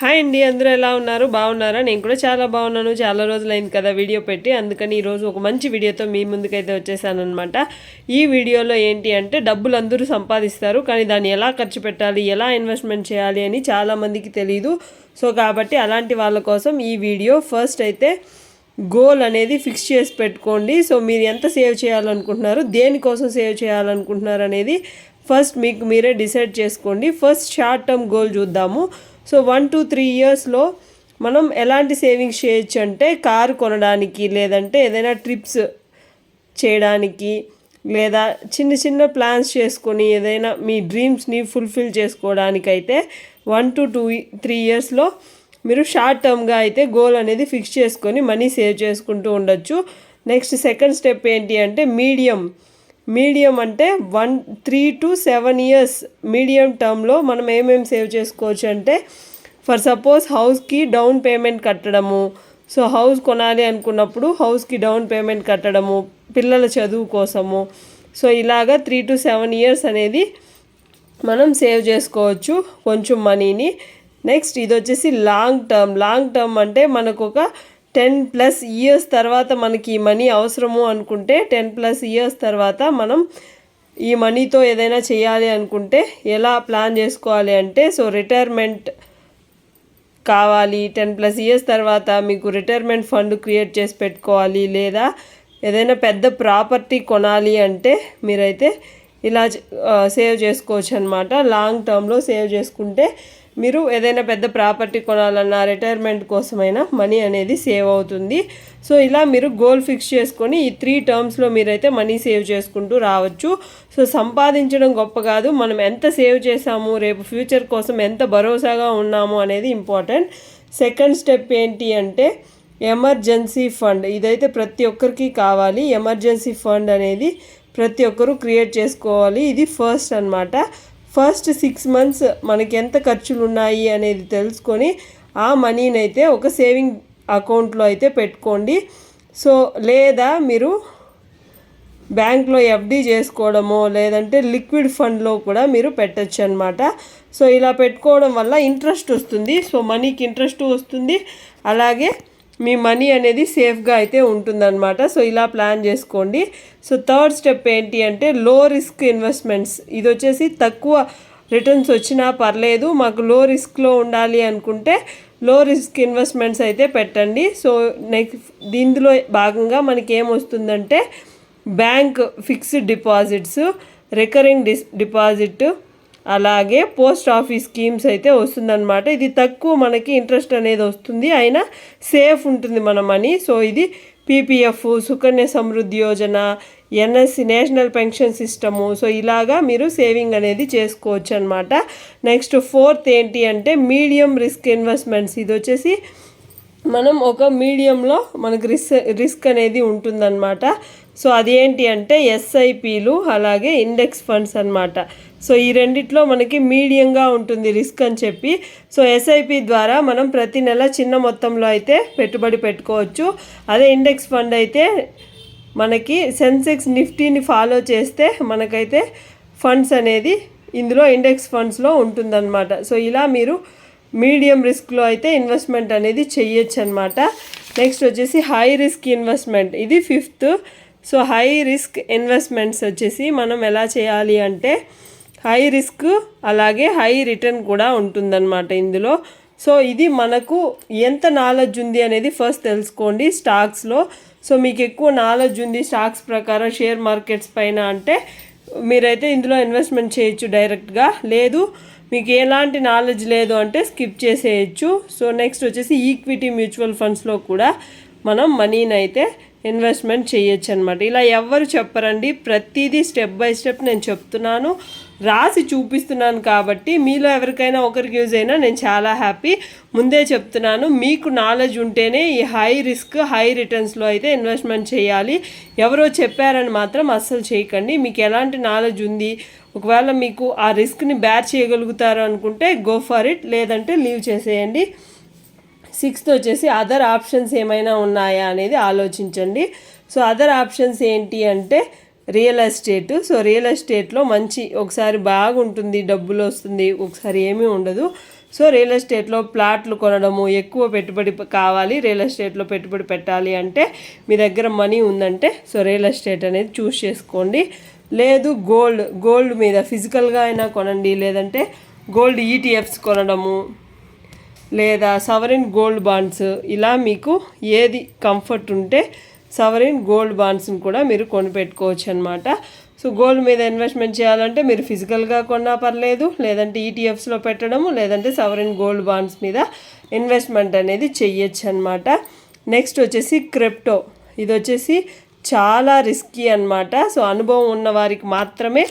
Hi అండి అందరూ ఎలా ఉన్నారు? బాగున్నారా? నేను కూడా చాలా బాగున్నాను. చాలా రోజులైంది కదా వీడియో పెట్టి. అందుకని ఈరోజు ఒక మంచి వీడియోతో మీ ముందుకైతే వచ్చేసాను అనమాట ఈ వీడియోలో ఏంటి అంటే డబ్బులు అందరూ సంపాదిస్తారు కానీ దాన్ని ఎలా ఖర్చు పెట్టాలి ఎలా ఇన్వెస్ట్మెంట్ చేయాలి అని చాలామందికి తెలియదు సో కాబట్టి అలాంటి వాళ్ళ కోసం ఈ వీడియో ఫస్ట్ అయితే గోల్ అనేది ఫిక్స్ చేసి పెట్టుకోండి. సో మీరు ఎంత సేవ్ చేయాలనుకుంటున్నారు దేనికోసం సేవ్ చేయాలనుకుంటున్నారు అనేది ఫస్ట్ మీకు మీరే డిసైడ్ చేసుకోండి. ఫస్ట్ షార్ట్ టర్మ్ గోల్ చూద్దాము. సో వన్ టు త్రీ ఇయర్స్లో మనం ఎలాంటి సేవింగ్స్ చేయొచ్చు అంటే కారు కొనడానికి లేదంటే ఏదైనా ట్రిప్స్ చేయడానికి లేదా చిన్న చిన్న ప్లాన్స్ చేసుకొని ఏదైనా మీ డ్రీమ్స్ని ఫుల్ఫిల్ చేసుకోవడానికైతే వన్ టు టూ త్రీ ఇయర్స్లో మీరు షార్ట్ టర్మ్గా అయితే గోల్ అనేది ఫిక్స్ చేసుకొని మనీ సేవ్ చేసుకుంటూ ఉండొచ్చు. నెక్స్ట్ సెకండ్ స్టెప్ ఏంటి అంటే మీడియం మీడియం అంటే one three two seven years medium టర్మ్లో మనం ఏమేమి సేవ్ చేసుకోవచ్చు అంటే ఫర్ సపోజ్ హౌస్కి డౌన్ పేమెంట్ కట్టడము. సో హౌస్ కొనాలి అనుకున్నప్పుడు హౌస్కి డౌన్ పేమెంట్ కట్టడము పిల్లల చదువు కోసము. సో ఇలాగా త్రీ టు సెవెన్ ఇయర్స్ అనేది మనం సేవ్ చేసుకోవచ్చు కొంచెం మనీని. నెక్స్ట్ ఇది వచ్చేసి లాంగ్ టర్మ్. లాంగ్ టర్మ్ అంటే మనకు ఒక టెన్ ప్లస్ ఇయర్స్ తర్వాత మనకి ఈ మనీ అవసరము అనుకుంటే టెన్ ప్లస్ ఇయర్స్ తర్వాత మనం ఈ మనీతో ఏదైనా చేయాలి అనుకుంటే ఎలా ప్లాన్ చేసుకోవాలి అంటే సో రిటైర్మెంట్ కావాలి టెన్ ప్లస్ ఇయర్స్ తర్వాత మీకు రిటైర్మెంట్ ఫండ్ క్రియేట్ చేసి పెట్టుకోవాలి లేదా ఏదైనా పెద్ద ప్రాపర్టీ కొనాలి అంటే మీరైతే ఇలా సేవ్ చేసుకోవచ్చు అనమాట లాంగ్ టర్మ్లో సేవ్ చేసుకుంటే మీరు ఏదైనా పెద్ద ప్రాపర్టీ కొనాలన్నా రిటైర్మెంట్ కోసమైనా మనీ అనేది సేవ్ అవుతుంది. సో ఇలా మీరు గోల్ ఫిక్స్ చేసుకొని ఈ త్రీ టర్మ్స్లో మీరైతే మనీ సేవ్ చేసుకుంటూ రావచ్చు. సో సంపాదించడం గొప్ప కాదు. మనం ఎంత సేవ్ చేసాము రేపు ఫ్యూచర్ కోసం ఎంత భరోసాగా ఉన్నాము అనేది ఇంపార్టెంట్ సెకండ్ స్టెప్ ఏంటి అంటే ఎమర్జెన్సీ ఫండ్ ఇదైతే ప్రతి ఒక్కరికి కావాలి. ఎమర్జెన్సీ ఫండ్ అనేది ప్రతి ఒక్కరూ క్రియేట్ చేసుకోవాలి. ఇది ఫస్ట్ అనమాట ఫస్ట్ సిక్స్ మంత్స్ మనకి ఎంత ఖర్చులు ఉన్నాయి అనేది తెలుసుకొని ఆ మనీని అయితే ఒక సేవింగ్ అకౌంట్లో అయితే పెట్టుకోండి. సో లేదా మీరు బ్యాంక్లో ఎఫ్డి చేసుకోవడమో లేదంటే లిక్విడ్ ఫండ్లో కూడా మీరు పెట్టచ్చు అనమాట సో ఇలా పెట్టుకోవడం వల్ల ఇంట్రెస్ట్ వస్తుంది. సో మనీకి ఇంట్రెస్ట్ వస్తుంది. అలాగే మీ మనీ అనేది సేఫ్గా అయితే ఉంటుందన్నమాట. సో ఇలా ప్లాన్ చేసుకోండి. సో థర్డ్ స్టెప్ ఏంటి అంటే లో రిస్క్ ఇన్వెస్ట్మెంట్స్. ఇది వచ్చేసి తక్కువ రిటర్న్స్ వచ్చినా పర్లేదు. మాకు లో రిస్క్లో ఉండాలి అనుకుంటే లో రిస్క్ ఇన్వెస్ట్మెంట్స్ అయితే పెట్టండి. సో నెక్స్ట్ దీనిలో భాగంగా మనకి ఏమొస్తుందంటే bank fixed deposits recurring dis deposit అలాగే పోస్ట్ ఆఫీస్ స్కీమ్స్ అయితే వస్తుందన్నమాట. ఇది తక్కువ మనకి ఇంట్రెస్ట్ అనేది వస్తుంది. అయినా సేఫ్ ఉంటుంది మన మనీ. సో ఇది PPF Sukanya Samriddhi Yojana NSC national pension system. So ఇలాగా మీరు సేవింగ్ అనేది చేసుకోవచ్చు అనమాట నెక్స్ట్ ఫోర్త్ ఏంటి అంటే మీడియం రిస్క్ ఇన్వెస్ట్మెంట్స్. ఇది వచ్చేసి మనం ఒక మీడియంలో మనకు రిస్క్ రిస్క్ అనేది ఉంటుందన్నమాట. సో అదేంటి అంటే ఎస్ఐపీలు అలాగే ఇండెక్స్ ఫండ్స్ అనమాట సో ఈ రెండిట్లో మనకి మీడియంగా ఉంటుంది రిస్క్ అని చెప్పి. సో ఎస్ఐపి ద్వారా మనం ప్రతి నెల చిన్న మొత్తంలో అయితే పెట్టుబడి పెట్టుకోవచ్చు. అదే ఇండెక్స్ ఫండ్ అయితే మనకి సెన్సెక్స్ నిఫ్టీని ఫాలో చేస్తే మనకైతే ఫండ్స్ అనేది ఇందులో ఇండెక్స్ ఫండ్స్లో ఉంటుందన్నమాట. సో ఇలా మీరు మీడియం రిస్క్లో అయితే ఇన్వెస్ట్మెంట్ అనేది చెయ్యొచ్చు అనమాట నెక్స్ట్ వచ్చేసి హై రిస్క్ ఇన్వెస్ట్మెంట్. ఇది fifth. So high risk investments వచ్చేసి మనం ఎలా చేయాలి అంటే హై రిస్క్ అలాగే హై రిటర్న్ కూడా ఉంటుందన్నమాట ఇందులో. సో ఇది మనకు ఎంత నాలెడ్జ్ ఉంది అనేది ఫస్ట్ తెలుసుకోండి స్టాక్స్లో. సో మీకు ఎక్కువ నాలెడ్జ్ ఉంది స్టాక్స్ ప్రకారం షేర్ మార్కెట్స్ పైన అంటే మీరైతే ఇందులో ఇన్వెస్ట్మెంట్ చేయొచ్చు డైరెక్ట్గా. లేదు మీకు ఎలాంటి నాలెడ్జ్ లేదు అంటే స్కిప్ చేసేయచ్చు. సో నెక్స్ట్ వచ్చేసి ఈక్విటీ మ్యూచువల్ ఫండ్స్లో కూడా మనం మనీని అయితే ఇన్వెస్ట్మెంట్ చేయొచ్చు అనమాట ఇలా ఎవ్వరు చెప్పరండి ప్రతిదీ స్టెప్ బై స్టెప్ నేను చెప్తున్నాను. రాసి చూపిస్తున్నాను కాబట్టి మీలో ఎవరికైనా ఒకరికి యూజ్ అయినా నేను చాలా హ్యాపీ. ముందే చెప్తున్నాను మీకు నాలెడ్జ్ ఉంటేనే ఈ హై రిస్క్ హై రిటర్న్స్లో అయితే ఇన్వెస్ట్మెంట్ చేయాలి. ఎవరో చెప్పారని మాత్రం అస్సలు చేయకండి. మీకు ఎలాంటి నాలెడ్జ్ ఉంది ఒకవేళ మీకు ఆ రిస్క్ని బ్యార్ చేయగలుగుతారు అనుకుంటే గో ఫర్ ఇట్ లేదంటే లీవ్ చేసేయండి. సిక్స్త్ వచ్చేసి అదర్ ఆప్షన్స్ ఏమైనా ఉన్నాయా అనేది ఆలోచించండి. సో అదర్ ఆప్షన్స్ ఏంటి అంటే రియల్ ఎస్టేట్. సో రియల్ ఎస్టేట్లో మంచి ఒకసారి బాగుంటుంది డబ్బులు వస్తుంది ఒకసారి ఏమీ ఉండదు. సో రియల్ ఎస్టేట్లో ప్లాట్లు కొనడము ఎక్కువ పెట్టుబడి కావాలి రియల్ ఎస్టేట్లో పెట్టుబడి పెట్టాలి అంటే మీ దగ్గర మనీ ఉందంటే సో రియల్ ఎస్టేట్ అనేది చూస్ చేసుకోండి. లేదు గోల్డ్ గోల్డ్ మీద ఫిజికల్గా అయినా కొనండి లేదంటే గోల్డ్ ఈటీఎఫ్స్ కొనడము లేదా సవరిన్ గోల్డ్ బాండ్స్ ఇలా మీకు ఏది కంఫర్ట్ ఉంటే సవరిన్ గోల్డ్ బాండ్స్ని కూడా మీరు కొనిపెట్టుకోవచ్చు అనమాట సో గోల్డ్ మీద ఇన్వెస్ట్మెంట్ చేయాలంటే మీరు ఫిజికల్గా కొన్నా పర్లేదు లేదంటే ఈటీఎఫ్స్లో పెట్టడము లేదంటే సవరిన్ గోల్డ్ బాండ్స్ మీద ఇన్వెస్ట్మెంట్ అనేది చెయ్యొచ్చు అనమాట నెక్స్ట్ వచ్చేసి క్రిప్టో. ఇది వచ్చేసి చాలా రిస్కీ అన్నమాట. సో అనుభవం ఉన్న వారికి మాత్రమే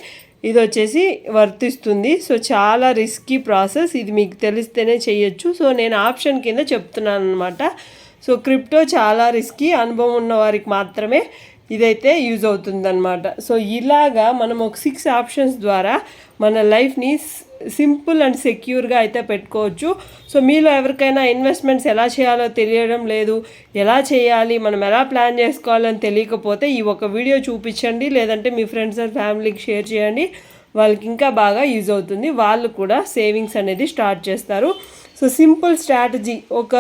ఇది వచ్చేసి వర్తిస్తుంది. సో చాలా రిస్కీ ప్రాసెస్. ఇది మీకు తెలిస్తేనే చేయొచ్చు సో నేను ఆప్షన్ కింద చెప్తున్నాను అనమాట సో క్రిప్టో చాలా రిస్కీ అనుభవం ఉన్న వారికి మాత్రమే ఇదైతే యూజ్ అవుతుందన్నమాట. సో ఇలాగా మనం ఒక సిక్స్ ఆప్షన్స్ ద్వారా మన లైఫ్ని సింపుల్ అండ్ సెక్యూర్గా అయితే పెట్టుకోవచ్చు. సో మీలో ఎవరికైనా ఇన్వెస్ట్మెంట్స్ ఎలా చేయాలో తెలియడం లేదు ఎలా చేయాలి మనం ఎలా ప్లాన్ చేసుకోవాలని తెలియకపోతే ఈ ఒక వీడియో చూపించండి లేదంటే మీ ఫ్రెండ్స్ అండ్ ఫ్యామిలీకి షేర్ చేయండి. వాళ్ళకి ఇంకా బాగా యూజ్ అవుతుంది. వాళ్ళు కూడా సేవింగ్స్ అనేది స్టార్ట్ చేస్తారు. సో సింపుల్ స్ట్రాటజీ ఒక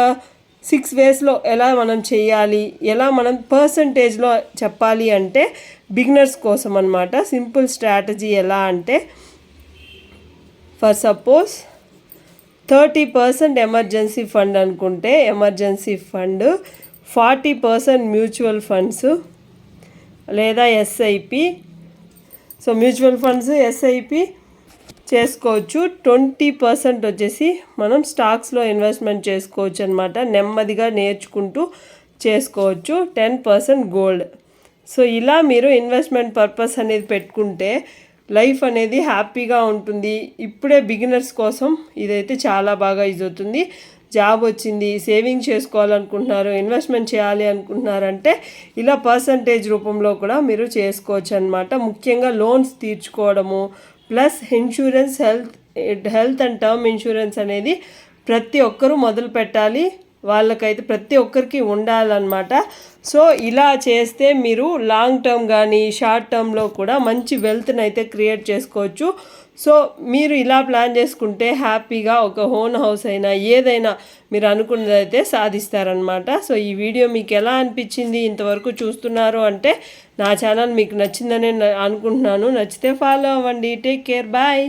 సిక్స్ వేస్లో ఎలా మనం చేయాలి ఎలా మనం పర్సంటేజ్లో చెప్పాలి అంటే బిగినర్స్ కోసం అనమాట సింపుల్ స్ట్రాటజీ ఎలా అంటే for suppose thirty percent emergency fund అనుకుంటే emergency fund forty percent mutual funds లేదా SIP so mutual funds SIP చేసుకోవచ్చు. ట్వంటీ పర్సెంట్ వచ్చేసి మనం స్టాక్స్లో ఇన్వెస్ట్మెంట్ చేసుకోవచ్చు అనమాట నెమ్మదిగా నేర్చుకుంటూ చేసుకోవచ్చు. Ten percent gold. సో ఇలా మీరు ఇన్వెస్ట్మెంట్ పర్పస్ అనేది పెట్టుకుంటే లైఫ్ అనేది హ్యాపీగా ఉంటుంది. ఇప్పుడే బిగినర్స్ కోసం ఇదైతే చాలా బాగా యూజ్ అవుతుంది. జాబ్ వచ్చింది సేవింగ్ చేసుకోవాలనుకుంటున్నారు ఇన్వెస్ట్మెంట్ చేయాలి అనుకుంటున్నారంటే ఇలా పర్సంటేజ్ రూపంలో కూడా మీరు చేసుకోవచ్చు అనమాట ముఖ్యంగా loans తీర్చుకోవడము plus insurance health health and term insurance అనేది ప్రతి ఒక్కరూ మొదలు పెట్టాలి. వాళ్ళకైతే ప్రతి ఒక్కరికి ఉండాలన్నమాట. సో ఇలా చేస్తే మీరు లాంగ్ టర్మ్ కానీ షార్ట్ టర్మ్లో కూడా మంచి వెల్త్ని అయితే క్రియేట్ చేసుకోవచ్చు. సో మీరు ఇలా ప్లాన్ చేసుకుంటే హ్యాపీగా ఒక హోన్ హౌస్ అయినా ఏదైనా మీరు అనుకున్నదైతే సాధిస్తారనమాట సో ఈ వీడియో మీకు ఎలా అనిపించింది ఇంతవరకు చూస్తున్నారు అంటే నా ఛానల్ మీకు నచ్చిందని అనుకుంటున్నాను. నచ్చితే ఫాలో అవ్వండి. Take care. బాయ్.